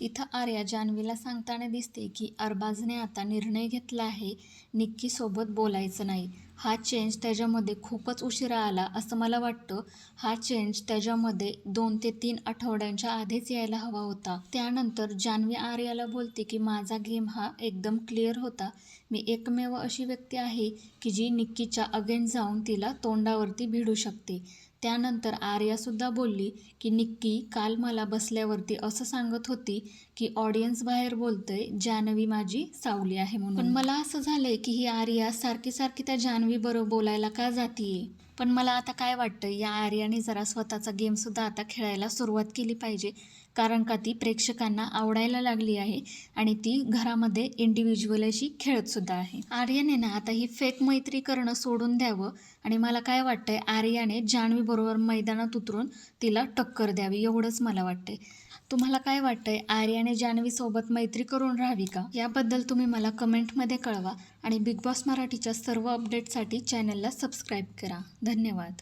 इथं आर्या जान्हवीला सांगताना दिसते की अरबाजने आता निर्णय घेतला आहे निक्कीसोबत बोलायचं नाही. हा चेंज त्याच्यामध्ये खूपच उशिरा आला असं मला वाटतं. हा चेंज त्याच्यामध्ये दोन ते तीन आठवड्यांच्या आधीच यायला हवा होता. त्यानंतर जान्हवी आर्याला बोलते की माझा गेम हा एकदम क्लिअर होता. मी एकमेव अशी व्यक्ती आहे की जी निक्कीच्या अगेन जाऊन तिला तोंडावरती भिडू शकते. त्यानंतर आर्यासुद्धा बोलली की निक्की काल मला बसल्यावरती असं सांगत होती की ऑडियन्स बाहेर बोलतंय जान्हवी माझी सावली आहे म्हणून. पण मला असं झालंय की ही आर्या सारखी सारखी त्या जान्हवी बरोबर बोलायला का जातीये? पण मला आता काय वाटतं या आर्याने जरा स्वतःचा गेमसुद्धा आता खेळायला सुरुवात केली पाहिजे कारण का ती प्रेक्षकांना आवडायला लागली आहे आणि ती घरामध्ये इंडिव्हिज्युअल अशी खेळतसुद्धा आहे. आर्याने ना आता ही फेक मैत्री करणं सोडून द्यावं आणि मला काय वाटतंय आर्याने जानवी बरोबर मैदानात उतरून तिला टक्कर द्यावी एवढंच मला वाटतंय. तुम्हाला काय वाटतंय? आर्याने जान्हवीसोबत मैत्री करून राहावी का? याबद्दल तुम्ही मला कमेंटमध्ये कळवा आणि बिग बॉस मराठीच्या सर्व अपडेटसाठी चॅनलला सबस्क्राईब करा. धन्यवाद.